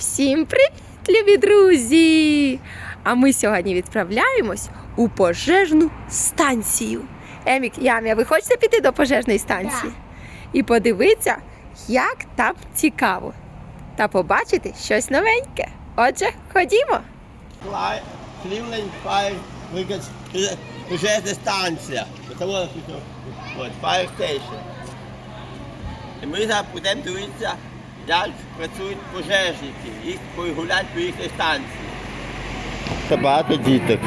Всім привіт, любі друзі! А ми сьогодні відправляємось у пожежну станцію. Емік, Ямія, ви хочете піти до пожежної станції? І подивитися, як там цікаво. Та побачити щось новеньке. Отже, ходімо. Cleveland Fire пожежна станція. Fire Station. І ми зараз будемо дивитися, як працюють пожежники. Їх гулять по їхній станції. Це багато діток.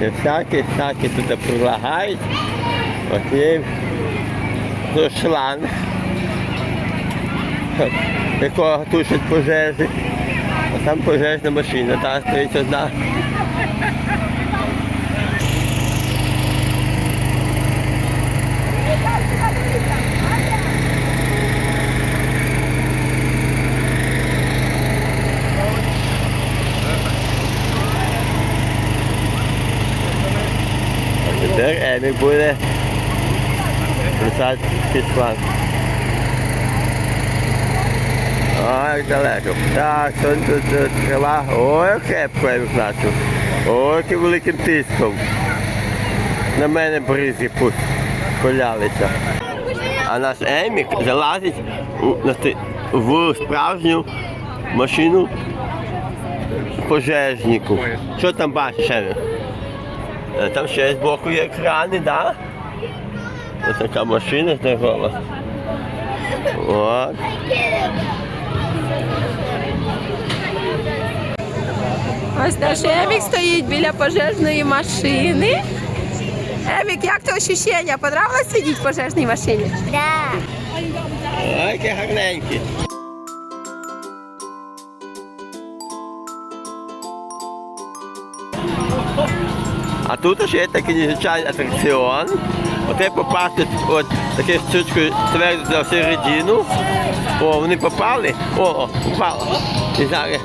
І всякі, всякі тут прилагають. От є шланг, якого тушать пожежі. А там пожежна машина, та стоїть одна. Емік буде писати під план. Ой, далеко. Так, тут тут трава. Ой, я викласу. Ой, яким великим тиском. На мене бризки пу- полялися. А наш Емік залазить в справжню машину пожежнику. Що там бачиш, Емік? Е, Там ще з боку є екрани, так? Да? Ось така машина здорова. От. Ось наш Емік стоїть біля пожежної машини. Емік, як то ощущення? Понравилось сидіти в пожежній машині? Да. Ой, які гарненькі. А тут ще є такий незвичайний атракціон. Оте попасти от таке штучкою твердо середину. О, вони попали. О, о, попало. І зараз.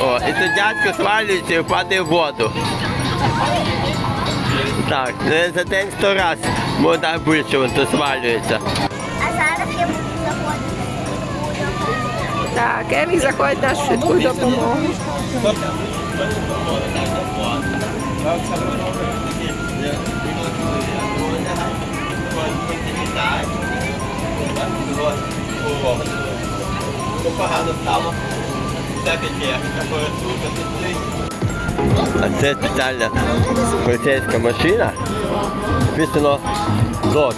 О, і то дядько свалюється і впаде в воду. Так, не за день сто раз можна більше він то свалюється. А зараз я буду заходити. Так, Емік заходить на швидку допомогу. А це спеціальна поліцейська машина. Написано ЗОК.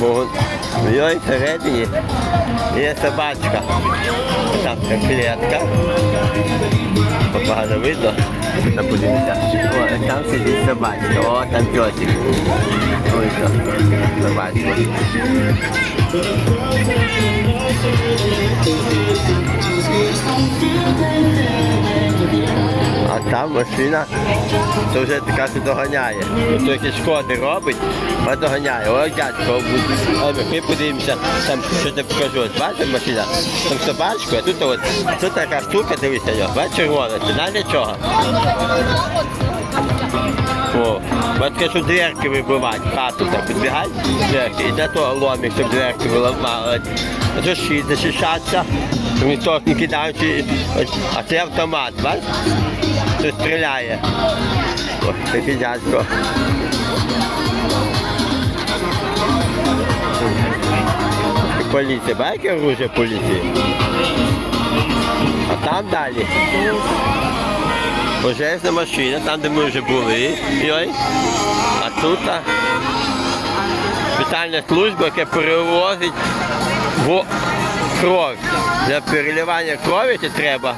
Бо в її всередині є собачка. Там така клітка. Погано видно. Та подивіться. О, там сидить собачка. О, там пьосик. Ой. Собачка. А там машина, це вже така що доганяє. Хто якісь шкоди робить, вона доганяє. О, дядько, Ой, ми подивимося, там що я покажу. От Бачите машина? Там собачка, а тут от, тут така штука, дивіться, його, бачите, червона, це знає чого? Бо таке, щоб дверки вибивати, хату так підбігають, дверки, і для того ломик, щоб дверки виламали. Щит захищатися, ніхто не кидаючи, а це автомат, бачиш? Це стріляє. Ось такий дядько. Поліція, бачиш, яке оружие поліції? А там далі. Пожежна машина, там де ми вже були. Йой. А тут спеціальна служба, яка перевозить во- кров. Для переливання крові це треба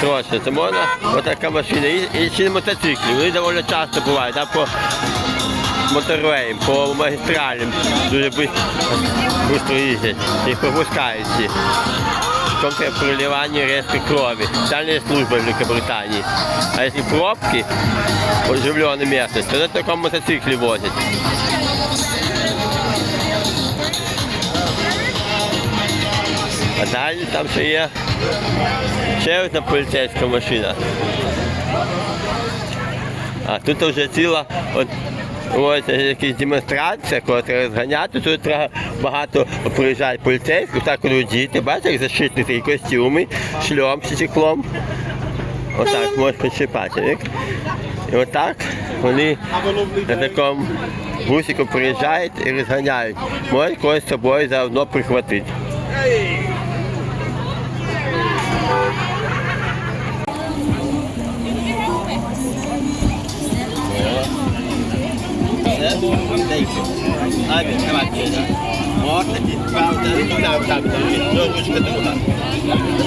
срочно. Це можна отака машина. І, і ще мотоцикли. Вони доволі часто бувають, да, по моторвеям, по магістралям. Дуже швидко їздять. Їх пропускають всі. Потом треба проливання резкой крови. Специальная служба в Великобритании. А если пробки, оживленная местность, то на таком мотоцикле возят. А далі там ще є ще одна поліцейська машина. А тут вже ціла от, Ось це якась демонстрація, коли треба розганяти, тут треба багато приїжджають поліцейських, так коли діти, бачите, як зашитні такі костюми, шльом з стеклом. Отак можеш причіпати. як? І отак вони на такому бусику приїжджають і розганяють. Можуть когось з собою заодно прихватити.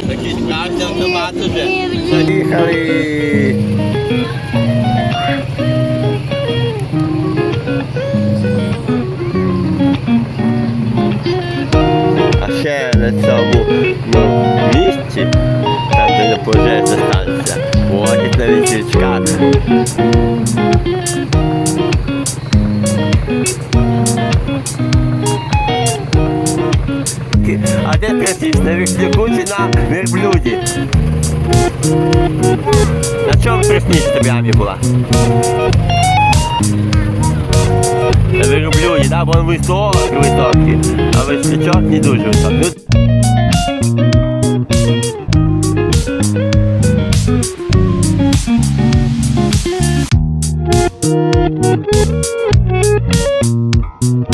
Такий справді автомат уже. Поїхали! А ще на цьому місці, там де не пожежна станція, водять на вітрячках. А де трясись? На віслюку на верблюді? На чому трясніше тобі амі була? На верблюді, да? Бо він високий, високий, а веслячок не дуже високий. Ну,